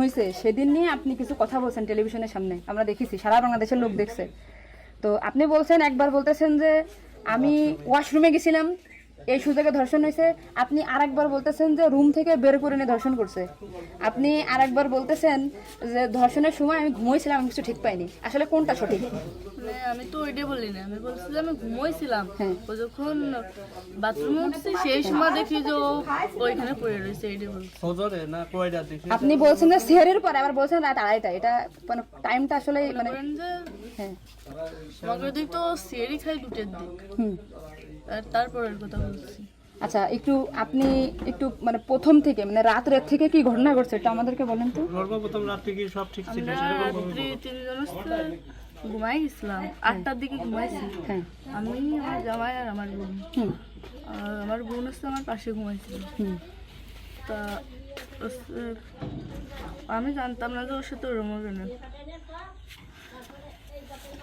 হয়েছে সেদিন নিয়ে আপনি কিছু কথা বলছেন টেলিভিশনের সামনে আমরা দেখেছি সারা বাংলাদেশের লোক দেখছে। তো আপনি বলছেন একবার বলতেছেন যে আমি ওয়াশরুমে গেছিলাম এই সুযোগে ধর্ষণ হয়েছে। আপনি আরেকবার বলতেছেন যে রুম থেকে বের করে নিয়ে ধর্ষণ করছে। আপনি আরেকবার বলতেছেন যে ধর্ষণের সময় আমি ঘুমোইছিলাম আমি কিছু ঠিক পাইনি। আসলে কোনটা সঠিক? মানে আমি তো ওইটাই বলি না। আমি বলছি যে আমি ঘুমোইছিলাম। হ্যাঁ। ও যখন বাথরুমে উঠছি সেই সময় দেখি যে ও ওইখানে পড়ে রয়েছে বলছি। না কয়টা দিছে আপনি বলছেন যে সেহরের পরে আবার বলছেন রাত আড়াইটা এটা মানে টাইমটা আসলে মানে হ্যাঁ। আমাকে দিক তো সিয়ারি খাই দুটের দিক। হুম। আর তারপরের কথা বলছি। আচ্ছা একটু আপনি একটু মানে প্রথম থেকে মানে রাত রাত থেকে কি ঘটনা ঘটছে এটা আমাদেরকে বলেন তো। সর্বপ্রথম রাত্রে কি সব ঠিক ছিল রাত্রি তিনজন ঘুমাই গেছিলাম। আটটার দিকে ঘুমাইছি। হ্যাঁ। আমি আমার জামাই আর আমার বোন। আর আমার বোন হচ্ছে আমার পাশে ঘুমাইছিল। তা আমি জানতাম না যে ওর সাথে ওরম হবে না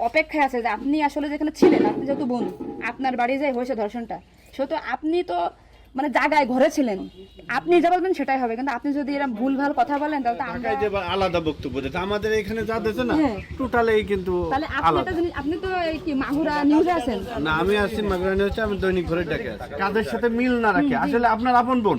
অপেক্ষায় আছে যে আপনি আসলে যেখানে ছিলেন আপনি যেহেতু বোন আপনার বাড়ি যে হয়েছে ধর্ষণটা সেহেতু আপনি তো মানে জায়গায় ঘরে ছিলেন। আপনি যা বলবেন সেটাই হবে কিন্তু আপনি যদি এরকম ভুলভাল কথা বলেন তাহলে আমরা যে আলাদা বক্তব্য দিতে আমাদের এখানে যা দিতে না হ্যাঁ। টোটালি কিন্তু তাহলে আপনি একটা জিনিস আপনি তো এই কি মাহুরা নিউজে আছেন? না আমি আছি মাগরানি হচ্ছে আমি দৈনিক ঘরে ডাকে আছি। কাদের সাথে মিল না রাখে? আসলে আপনার আপন বোন।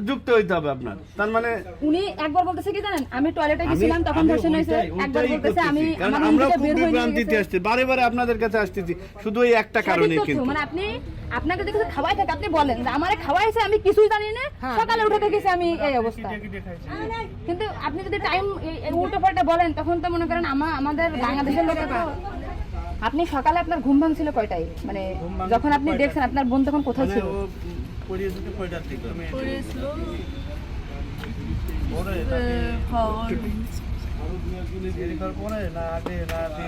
যুক্ত হইতে হবে আপনার। তার মানে উনি একবার বলতেছে কি জানেন? আমি টয়লেটে গেছিলাম তখন ধর্ষণ হয়েছে একবার বলতেছে আমি আমার আমরা খুব হয়ে বিভ্রান্তিতে আসছি বারে বারে আপনাদের কাছে আসতেছি শুধু এই একটা কারণে কিন্তু। মানে আপনি আপনাকে যদি কিছু খাওয়াই থাকে আপনি বলেন যে আমারে খাওয়াইছে আমি কিছুই জানি না সকালে উঠে দেখেছি আমি এই অবস্থা। কিন্তু আপনি যদি টাইম উল্টো পাল্টা বলেন তখন তো মনে করেন আমা- আমাদের বাংলাদেশের লোকের আপনি সকালে আপনার ঘুম ভাঙছিল কয়টায়? মানে যখন আপনি দেখছেন আপনার বোন তখন কোথায় ছিল? পরিস্থিতি কয়টার দিকে? পড়েছিল পরে খবর পরে না আগে না আগে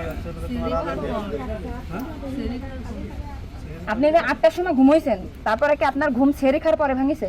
আপনি আটটার সময় ঘুমাইছেন তারপরে কি আপনার ঘুম ছেড়ে খাওয়ার পরে ভাঙিছে?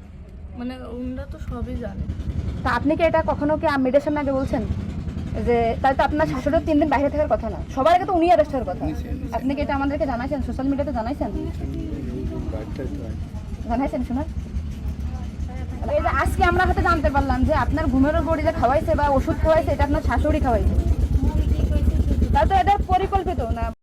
মানে ওনারা তো সবই জানে। তা আপনি কি এটা কখনো কি মেয়েদের সামনে আগে বলছেন? যে তাই তো আপনার শাশুড়ির তিন দিন বাইরে থাকার কথা না। সবার আগে তো উনি অ্যারেস্ট হওয়ার কথা। আপনি কি এটা আমাদেরকে জানাইছেন? সোশ্যাল মিডিয়াতে জানাইছেন? জানাইছেন শোনার এই যে আজকে আমরা হয়তো জানতে পারলাম যে আপনার ঘুমের বড়ি যে খাওয়াইছে বা ওষুধ খাওয়াইছে এটা আপনার শাশুড়ি খাওয়াইছে। তাহলে তো এটা পরিকল্পিত না?